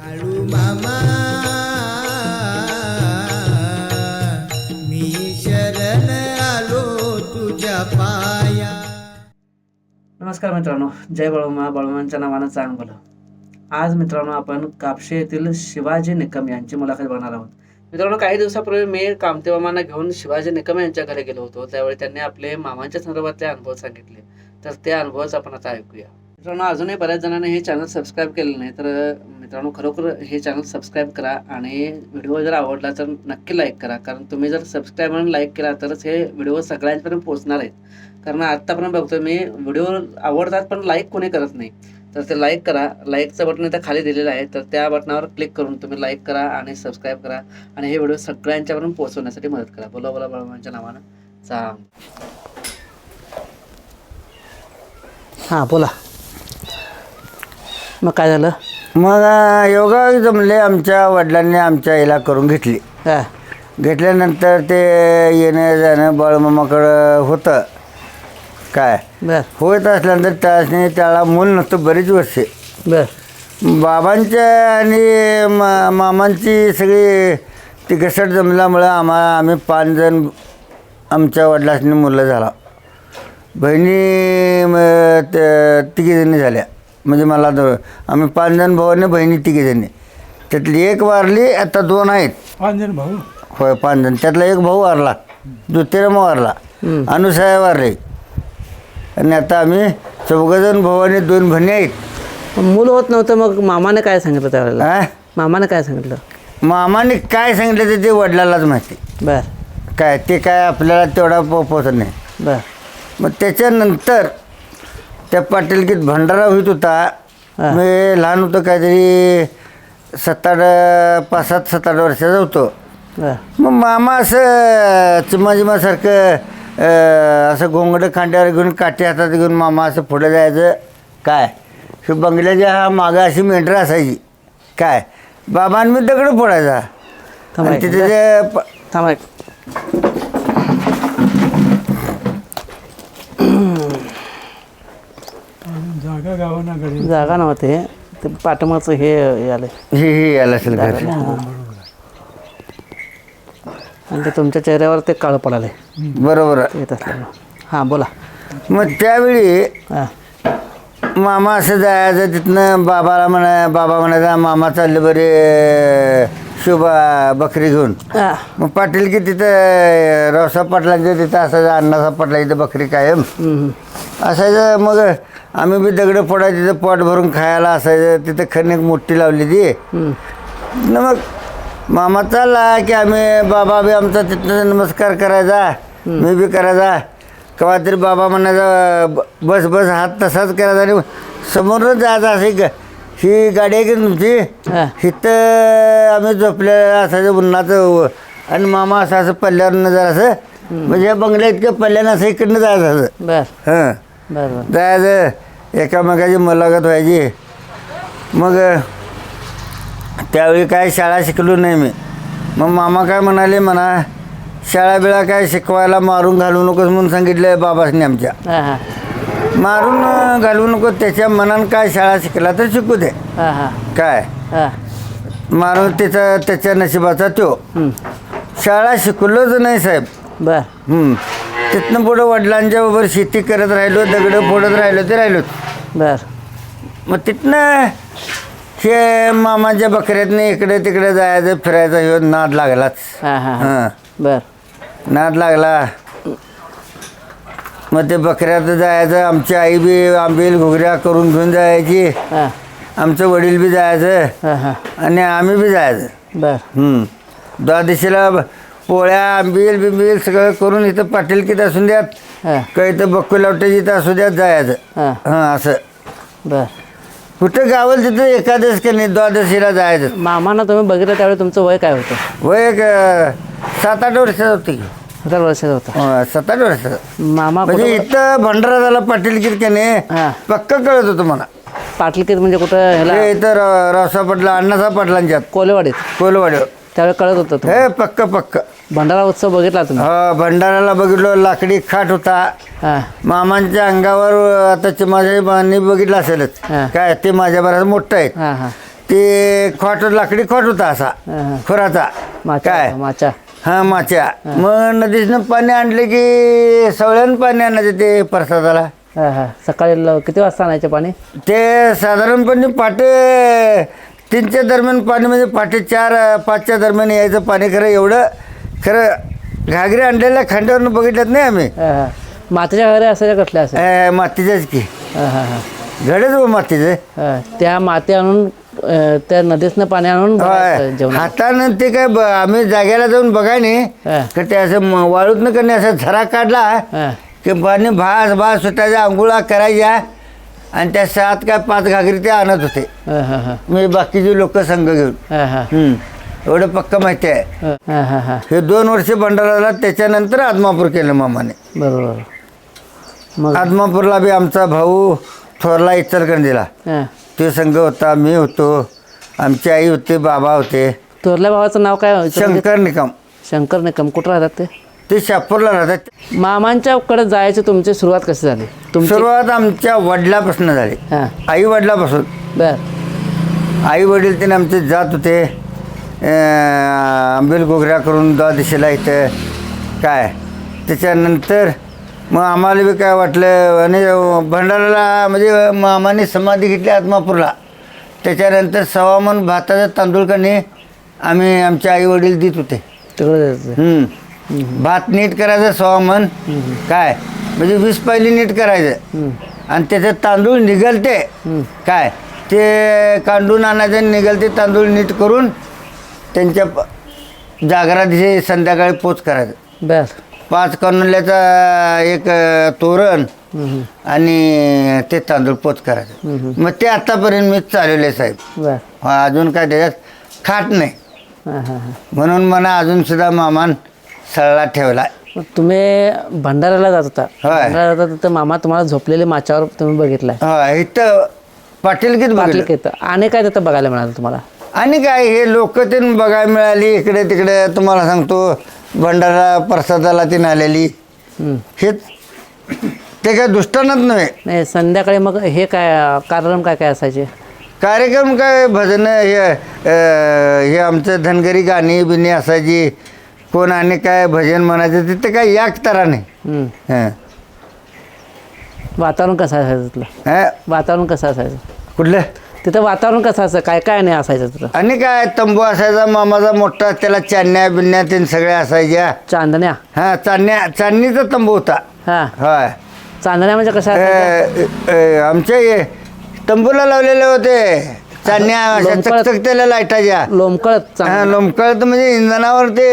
बाळू मामा. मी शरण आलो तुझ्या पाया. नमस्कार मित्रांनो जय बाळूमा बाळूमांच्या नावानं चांग बोला आज मित्रांनो आपण कापशे येथील शिवाजी निकम यांची मुलाखत बघणार आहोत. मित्रांनो काही दिवसापूर्वी मी कामते मामांना घेऊन शिवाजी निकम यांच्या घरी गेलो होतो. त्यावेळी त्यांनी आपले मामांच्या संदर्भातले अनुभव सांगितले. तर ते अनुभवच आपण आता ऐकूया. मित्रांनो अजूनही बऱ्याच जणांनी हे चॅनल सबस्क्राईब केलं नाही तर मित्रांनो खरोखर हे चॅनल सबस्क्राईब करा आणि व्हिडिओ जर आवडला तर नक्की लाईक करा. कारण तुम्ही जर सबस्क्राईब आणि लाईक केला तरच हे व्हिडिओ सगळ्यांपर्यंत पोहोचणार आहेत. कारण आत्तापर्यंत बघतो मी व्हिडिओ आवडतात पण लाईक कोणी करत नाही. तर ते लाईक करा. लाईकचं बटन इथं खाली दिलेलं आहे तर त्या बटनावर क्लिक करून तुम्ही लाईक करा आणि सबस्क्राईब करा आणि हे व्हिडिओ सगळ्यांच्यापर्यंत पोहोचवण्यासाठी मदत करा. बोला बोला बळवांच्या म्हणजे नावानं. सांग हां बोला. मग काय झालं? मग योगा जमले आमच्या वडिलांनी आमच्या आईला करून घेतली. हां. घेतल्यानंतर ते येणं जाणं बाळमामाकडं होतं. काय? बर. होत असल्यानंतर त्याने त्याला मूल नव्हतं बरीच वर्षे. बर. बाबांच्या आणि मा मामांची सगळी ती घसट जमल्यामुळं आम्हाला आम्ही पाच जण आमच्या वडिलांनी मुलं झाला. बहिणी म, त- तिघीजणी झाल्या. म्हणजे मला दो आम्ही पाच जण भाऊ आणि बहिणी तिघीजणी त्यातली एक वारली आता दोन आहेत. पाच जण भाऊ? होय पाच जण त्यातला एक भाऊ वारला ज्योतिराम वारला. अनुसाया वारले. आणि आता आम्ही चौघजण भाऊ आणि दोन बहिणी आहेत. मूल होत नव्हतं मग मामाने काय सांगितलं त्यावेळेला? हा मामाने काय सांगितलं? मामाने काय सांगितलं ते ते वडिलालाच माहिती. बर. काय ते काय आपल्याला तेवढा पो पोचत नाही. बर. मग त्याच्यानंतर त्या पाटीलकीत भंडारा होत होता. हा. मी लहान होतो काहीतरी सात आठ पाच सात सात आठ वर्षाचा होतो. मग मामा असं चिमाजिमासारखं असं घोंगडं खांद्यावर घेऊन काठी हातात घेऊन मामा असं पुढे जायचं. काय? हे बंगल्याच्या हा मागं अशी मेंढरं असायची. काय? बाबांनी मी दगड फोडायचा. तिथे ते प- थांबा एक जागा गावाना घरी जागा नव्हते. ते पाठमाचं हे हे आलं हे हे यायला असेल घर आणि ते तुमच्या चेहऱ्यावर ते काळं पडाले बरोबर. आहे. येत असल्यामुळं. हां बोला. मग त्यावेळी हां. मामा असं जायचं तिथनं बाबाला म्हणा बाबा म्हणायचा मामा चालले बरे. शुभा बकरी घेऊन. हां. मग पाटील की तिथं रावसाहेब पाटलांच्या तिथं असायचं अण्णासाहेब पाटला इथं बकरी कायम. असायचं मग आम्ही बी दगडं फोडायचं तिथं पोट भरून खायला असायचं तिथं खणीक मोठी लावली ती. न मग मामा चालला की आम्ही बाबा बी आमचा तिथं नमस्कार करायचा मी बी करायचा. केव्हा तरी बाबा म्हणायचा "ब- बस बस हात तसाच करायचा. आणि समोरच जायचं असे ग ही गाडी आहे की तुमची? हां. इथं आम्ही झोपले असायचं उन्हाचं व- आणि मामा असं असं पल्ल्यावरनं जरा असं म्हणजे या बंगल्या इतकं पल्ल्यानं असं इकडनं जायचं असं. बर. हां. बर बर जायचं एकामेकाची मुलाखत व्हायची. मग त्यावेळी काय शाळा शिकलो नाही मी. मग मामा काय म्हणाले म्हणा शाळा बिळा काय शिकवायला मारून घालू नकोस म्हणून सांगितलं बाबासनी आमच्या. हां हां. मारून घालू नको त्याच्या मनानं काय शाळा शिकला तर शिकू दे. हां हां. काय? हां. मारून त्याचा त्याच्या नशिबाचा तो शाळा शिकलोच नाही साहेब. बर. तिथनं पुढं वडिलांच्या बरोबर शेती करत राहिलो दगडं फोडत राहिलो ते राहिलोच बर. मग तिथनं हे मामाच्या बकऱ्यातनं इकडे तिकडे जायचं फिरायचा ह्यो नाद लागलाच. हां हां हां. हां. बर. नाद लागला. मग ते बकऱ्यात जायचं आमची आई बी आंबील घुगऱ्या करून घेऊन जायची. हां. आमचं वडील बी जायचं. हां हां. आणि आम्ही बी जायचं. बर. हं. द्वादशीला ब- पोळ्या आंबील बिंबील सगळं करून इथं पाटीलकीत असून द्यात? हां. काही इथं बक्कू इथं असू द्यात जायचं. हां. हां असं. बर. कुठं गावल तिथं एकादश का नाही द्वादशीला जायचं? मामांना तुम्ही बघितलं त्यावेळी तुमचं वय काय होतं? वय एक अं, सात आठ वर्षाचं होती सत्तर वर्षाचं होतं. अं, सात आठ वर्षाचं मामा म्हणजे कुठं इथं भंडारा झाला पाटील किरक्याने हा. पक्क कळत होतं मला. पाटलीकीत म्हणजे कुठं ह्याला हे इथं र- रावसा पाटला अण्णासा पाटलांच्यात कोलेवाडीत? कोलवाड्यावर त्यावेळी कळत होतं. हे पक्क पक्क. भंडारा उत्सव बघितला तुम्ही? हा भंडाराला बघितलं लाकडी खाट होता. हां. मामांच्या अंगावर आता माझ्या मानी बघितलं असेलच. हा. काय ते माझ्या बराच मोठं आहे हां हां. ते खोट लाकडी खोट होता असा हा, हा. खुराचा. माचा काय? माचा. हा माच्या. मग नदीतनं पाणी आणले की सवळ्यानं पाणी आणायचं ते प्रसादाला. हां हां. सकाळी किती वाजता आणायचे पाणी? ते साधारणपणे पहाटे तीनच्या दरम्यान पाणी म्हणजे पहाटे चार पाचच्या दरम्यान यायचं पाणी. खरं एवढं खरं घागरी आणलेल्या खांड्यावरनं बघितलं नाही आम्ही. हां हां. मातीच्या घरे असायच्या कसल्या ए, मातीच्याच की. हां हां हां. घडेच मातीचे. हां. त्या माती आणून अं, त्या नदीतनं पाणी आणून जेवण हातानं ते काय ब- आम्ही जागेला जाऊन बघाय नाही. का ते असं म- वाळूतनं कधी असं झरा काढला हां. की पाणी भास भास सुटायच्या आंघोळा करायच्या आणि त्या सात काय पाच घागरी ते आणत होते. हां हां हां. मी बाकीचे लोक संघ घेऊन. हां हां. हम्म. एवढं पक्क माहिती आहे. हां हां हां हे. दोन वर्ष भंडाराला त्याच्यानंतर आदमापूर केलं मामाने. बरोबर. मग? आदमापूरला बी आमचा भाऊ थोरला इचलकरंजीला. हां. ते संघ होता मी होतो आमची आई होते बाबा होते. थोरल्या भावाचं नाव काय शंकर निकम. शंकर निकम कुठं राहतात ते? ते शापूरला राहतात. मामांच्याकडे जायची तुमची सुरुवात कशी झाली? तुमची सुरुवात आमच्या वडिलापासून झाली. हां. आई वडिलापासून. बर. आई वडील त्याने आमचे जात होते. अं, आंबेल गोगऱ्या करून द्वादशीला इथं. काय? त्याच्यानंतर मग आम्हाला बी काय वाटलं आणि भंडाराला म्हणजे मामाने समाधी घेतली आत्मापूरला. त्याच्यानंतर सवामन भाताचा तांदूळ कणे आम्ही आमचे आई वडील देत होते. तिकडे. भात नीट करायचं सवामन. काय? म्हणजे वीस पहिली नीट करायचं. आणि त्याचे तांदूळ निघलते. काय? ते कांडून आणायचे आणि निघलते तांदूळ नीट करून त्यांच्या प- जागरा दिवशी संध्याकाळी पोच करायचं. बर. पाच कनुल्याचा एक तोरण आणि ते तांदूळ पोच करायचं. मग ते आतापर्यंत मी चालवले साहेब. बर. हा, अजून काय त्याच्यात खाट नाही. हां हां हां. म्हणून मला अजून सुद्धा मामान सळला ठेवला. मग तुम्ही भंडाऱ्याला जात होता. होय. भंडाऱ्याला जात होता मामा तुम्हाला झोपलेले माच्यावर तुम्ही बघितलाय. हा इथं पाटील किती पाटलं बघितलं येतं आणि काय तिथं बघायला मिळालं तुम्हाला? आणि काय हे लोक ते बघायला मिळाली इकडे तिकडे तुम्हाला सांगतो. भंडारा प्रसादाला तीन आलेली. हेच ते काय दुष्टानच नव्हे नाही संध्याकाळी मग हे काय कार्यक्रम काय काय असायचे कार्यक्रम काय भजन हे अं, हे आमचं धनगरी गाणी बिणी असायची कोण आणि काय भजन म्हणायचं तिथं काय याक तरा नाही हम्म. हं. वातावरण कसं असायचं तिथलं हं? वातावरण कसं असायचं कुठलं तिथं वातावरण कसं असं? काय काय नाही असायचं तिथं? आणि काय तंबू असायचा मामाचा मोठा त्याला चांदण्या बिन्या तीन सगळ्या असायच्या. चांदण्या? हा चांदण्या चांदणीचा तंबू होता. हां. होय. चांदण्या म्हणजे? अ, अ, आमच्या हे तंबूला लावलेले होते. चांदण्या अशा लोंबकळत. चकचकतेल्या लाईटाच्या. लोंबकळत हा लोंबकळत म्हणजे इंधनावर ते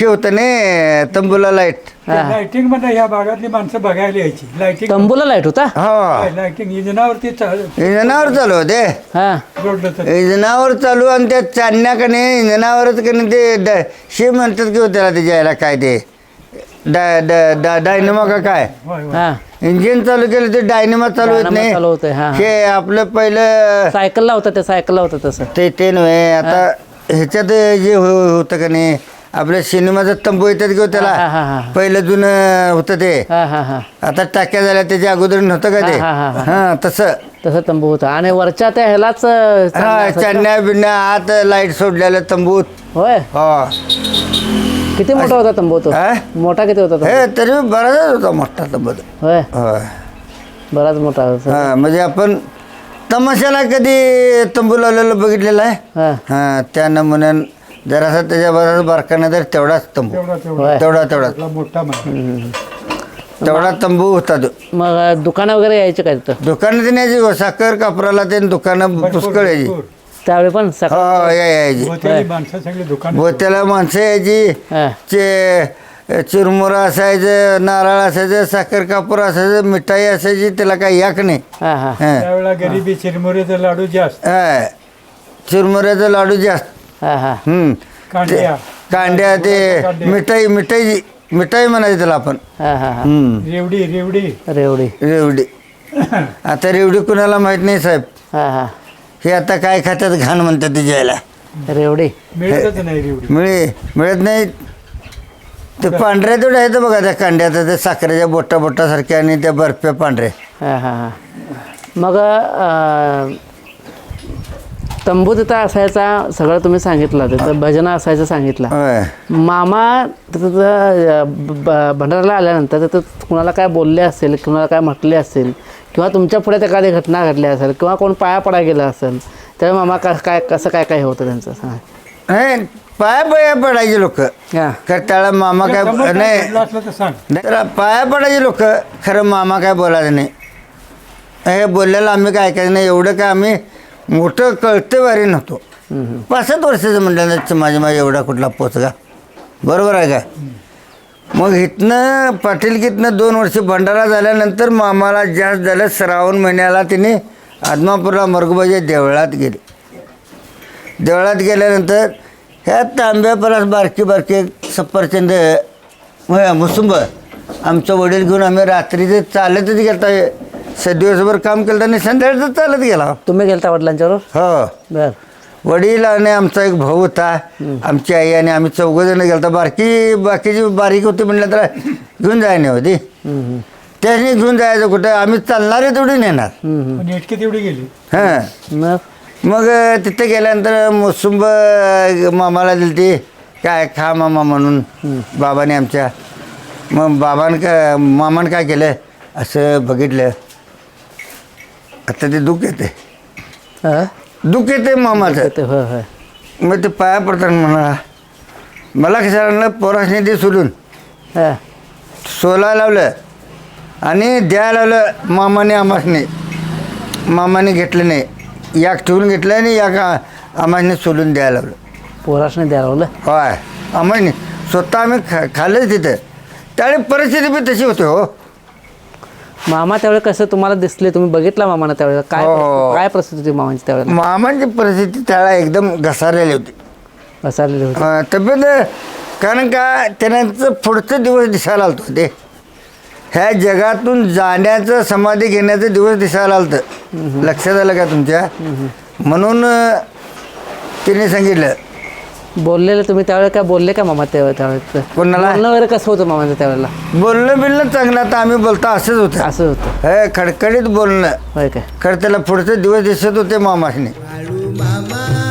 होतं ने तंबूला लाइट. हा. लाइटिंगमध्ये ह्या भागातली माणसं बघायला यायची. लाइटिंग तंबूला लाइट होता? हो. लाइटिंग इंजनावरती इंधनावर चालू होते. हां. जोडलं तर इंधनावर चालू आणि त्या चांदण्या का नाही इंधनावरच का नाही ते ड शे म्हणतात की हो त्याला ते जायला काय ते. डा डा- डा डायनमो का काय? हां. इंजिन चालू केलं ते डायनमो चालू होत नाही. चालू होतंय, हा, हा. हे आपलं पहिलं सायकलला होतं ते सायकलला होतं तसं. ते ते नव्हे आता ह्याच्यात जे हो- होतं का नाही आपल्या सिनेमाचं तंबू येतात किंवा हा, हा, त्याला हा. पहिलं जुनं होतं ते. हां हां हां. आता टाक्या झाल्या त्याच्या अगोदर नव्हतं का ते? हा, हा, हा, हा. तसं. तसं तंबू होता. आणि वरच्या त्या ह्यालाच अं, चांदण्या हा असायच्या. आत लाइट सोडलेल्या तंबूत होय? हा. किती मोठा होता तंबू तो? हा? मोठा किती होता तो हे तरी बराच होता मोठा तंबू होय? होय. बराच मोठा होता हा म्हणजे आपण तमाशाला कधी तंबू लावलेलं बघितलेलं आहे? हां. हा त्या नमुन्यानं जरासा त्याच्या बराच बारकाने तर तेवढाच तंबू. तेवढा होय. तेवढा तेवढा. तेवढा मोठा तंबू होता तो. मग दुकानं वगैरे यायचे काय तिथं? दुकानं ते न्यायची हो, साखर कापराला ते दुकानं पुष्कळ यायची. त्यावेळी पण हो सकाळ या- यायची होत्याली माणसं सगळी दुकान बोत्याला माणसं यायची हां. चे चिरमुरा असायचं नारळ असायचं साखर कापूर असायचं मिठाई असायची त्याला काही याक नाही. हा हा. हं. त्यावेळेला गरिबी चिरमुऱ्याचा लाडू जास्त. हं. चिरमुऱ्याचा लाडू जास्त. हा हा. हं. कांड्या. कांड्या ते मिठाई मिठाई मिठाई म्हणायची त्याला आपण. हा हा हा. हं. रेवडी रेवडी. रेवडी. रेवडी. आता रेवडी कुणाला माहीत नाही साहेब. हा हा. हे आता काय खात्यात घाण म्हणतात तिच्या याला रेवडी मिळतच नाही रेवडी मिळे मिळत नाही. ते पांढऱ्या तेवढ्या आहेत बघा त्या कांड्यात ते साखरेच्या बोटा बोटासारख्या आणि त्या बर्फ्या पांढऱ्या हा हा हा. मग अं, तंबू तिथं असायचा सगळं तुम्ही सांगितलं तिथं भजन असायचं सांगितलं. होय. मामा तिथं भंडाराला आल्यानंतर तिथं कुणाला काय बोलले असेल कुणाला काय म्हटले असेल किंवा तुमच्यापुढे एखादी घटना घडली असेल किंवा कोण पाया पडा गेला असेल त्यावेळी मामा का काय कसं काय काय होतं त्यांचं? सांगा. नाही पाया पाया पडायचे लोक. हा. खरं त्याला मामा काय नाही. घडलं असलं तर सांग. नाही, त्याला पाया पडायचे लोक खरं मामा काय बोलायचं नाही. हे बोललेलं आम्ही काय ऐकायचं नाही एवढं काय आम्ही मोठं कळते वारी नव्हतो पाच सात वर्षाचं म्हटलं माझ्या माझ्या एवढा कुठला पोचगा. बरोबर आहे का मग इथनं पाटीलकीतनं दोन वर्ष भंडारा झाल्यानंतर मामाला जास्त झालं. श्रावण महिन्याला तिने आदमापूरला मरगुबाच्या देवळात गेले. देवळात गेल्यानंतर ह्या तांब्या परस बारकी बारकी सफरचंद मुसुंब आमचं वडील घेऊन आम्ही रात्रीचे चालतच गेलता स दिवसभर काम केलं आणि संध्याकाळचं चालत गेला. तुम्ही गेलता वडिलांच्याबरोबर हो. बर. वडील आणि आमचा एक भाऊ होता आमची आई आणि आम्ही चौघजण गेलता. बारकी बाकीची बारीक होती म्हटलं तर घेऊन जाय नाही होती. त्याने घेऊन जायचं कुठं? आम्ही चालणारे तेवढी नेणार. पण इटकी तेवढी गेली. हां. मग? मग तिथे गेल्यानंतर मोसुंब मामाला दिली ती काय खा मामा म्हणून बाबाने आमच्या. मग बाबानं का मामानं काय केलं? असं बघितलं. आता ते दुःख येते हा? दुःख येते मामाचं ते होय होय. मग ते पाया पडतात म्हणा. मला कसं आणलं पोरासने ते सोडून हा. सोला लावलं आणि द्या लावलं मामाने आमासने. मामाने घेतलं नाही. याक ठेवून घेतलं आणि याक आ- आमासने सोडून द्यायला लावलं. पोरासने द्यायला लावलं? होय. आम्हाला स्वतः आम्ही खा खाल्लंच तिथं. त्यावेळी परिस्थिती बी तशी होती हो. मामा त्यावेळेस कसं तुम्हाला दिसले? तुम्ही बघितला मामाना त्यावेळेस काय हो. काय परिस्थिती होती मामांची त्यावेळेला? मामांची परिस्थिती त्याला एकदम घसारलेली होती. बसारलेली होती. अं, तब्येत कारण का त्यांचं पुढचं दिवस दिसायला आलतो ते. ह्या जगातून जाण्याचं समाधी घेण्याचं दिवस दिसायला आलतं. लक्षात आलं का तुमच्या? म्हणून अं, तिने सांगितलं बोललेले तुम्ही त्यावेळेस काय बोलले का मामा त्यावेळेस त्यावेळेस कोणाला? बोलणं वगैरे कसं होतं मामाचं त्यावेळेला? बोलणं बिलणं चांगलं आता आम्ही बोलतो असंच होतं. असं होतं. हे खडखडीत बोलणं. होय काय? खरं त्याला पुढचे दिवस दिसत होते मामासने बाळू मामा.